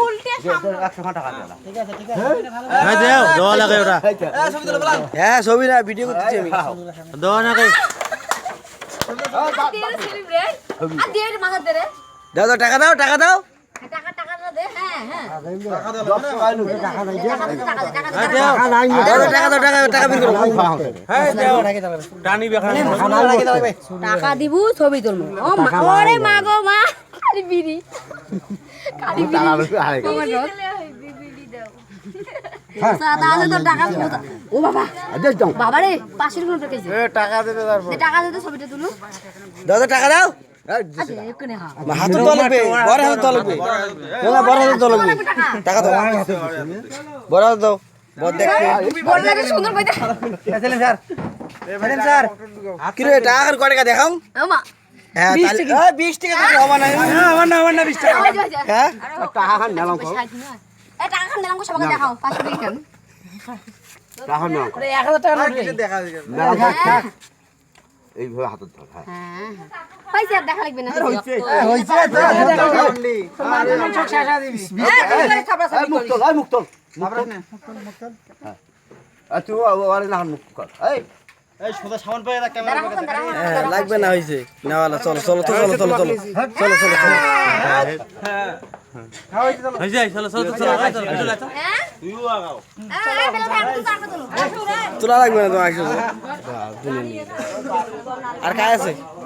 উল্টে হ্যাঁ? হ্যাঁ ছবি না ভিডিও করতেছি আমি। দেওয়া দাও টাকা দাও টাকা দাও। টাকা হ্যাঁ হ্যাঁ। টাকা দিবু ছবি মা ওরে মা গো মা কালি বিড়ি। কালি টাকা ও বাবা। বাবা রে পাশের টাকা দেবে ছবিটা তুলু দাও টাকা দাও। হাতে তো লাগবে বড় হাতে তো লাগবে না বড় হাতে তো লাগবে টাকা। দাও বড় হাতে দাও। বড় দেখতে। বড় লাগে সুন্দর কইতে কি রে টাকা আর কয় টাকা দেখাও? ও হ্যাঁ তাহলে হ্যাঁ 20 টাকা তো হবে না আমার না আমার না 20 টাকা। হ্যাঁ? টাকা খান নিলাম কো। এ টাকা খান নিলাম কো সবাইকে দেখাও। পাঁচশো টাকা কেন হ্যাঁ এইভাবে হাতত ধর হ্যাঁ হ্যাঁ। হইছে আর দেখা লাগবে না। তুই আরে মুক্ত কর। এই। হ্যাঁ লাগবে হইছে নেওয়ালা চলো চলো তো চলো চলো চলো চলো চলো চলো। হই যাই চলো চলো চলো চলো চলো চলো হ্যাঁ তোলা লাগবে না তোমার আর কাজ আছে?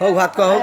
হোক ভাত খাও হোক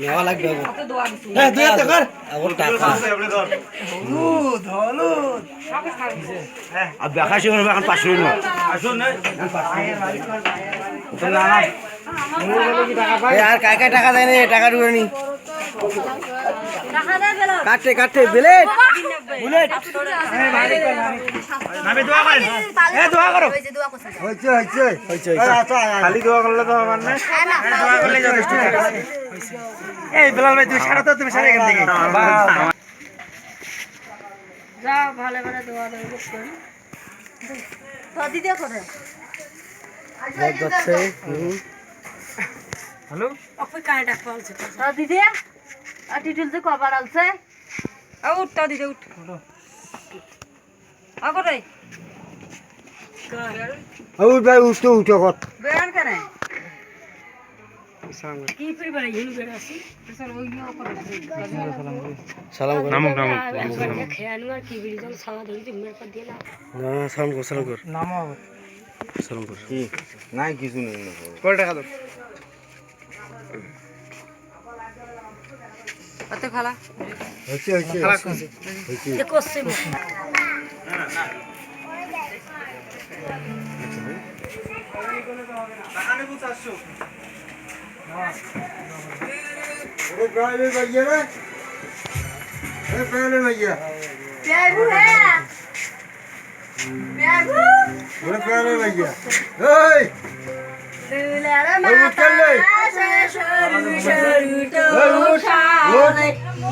নেওয়া লাগবে হ্যাঁ আর দেখা শিখে এখন পাঁচশো না এ আর কাকে টাকা দেয় টাকা ঢুকে নি। কাটতে কাটতে বিলেট। বুলেট। আমি দোয়া করেন। এ দোয়া করো। হয়েছে হইছে হইছে। খালি দোয়া করলে তো আমার না। দোয়া করলে যথেষ্ট এই বেলাল ভাই তুমি সারা তো তুমি সারা এখান থেকে। ভোট যাচ্ছে হুম। হ্যালো? দিদি আর টিটুল যে কবার আলছে? উঠটা দিতে উঠ। আগরে ওই ভাই উঠতে উঠে কর। বেড়ান কেন? সালাম কর। নামক নামক না না, সালাম কর সালাম কর। নামো সালাম কর। নাই কিছু নেই। কয় টাকা দাও অত খালা। aqui, aqui. aqui. aqui. De cima. ভैया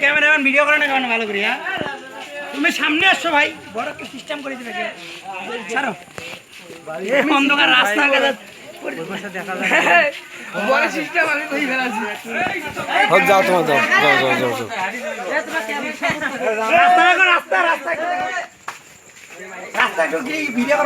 ক্যামেরাম্যান ভিডিও করে না ভালো তুমি সামনে আসছো ভাই। বড় একটা সিস্টেম করে দিবে ছাড়ো। অন্ধকার রাস্তা হোক যাও তোমার যাও যাও যাও যাও। যাও রাস্তা রাস্তা রাস্তা রাস্তা ভিডিও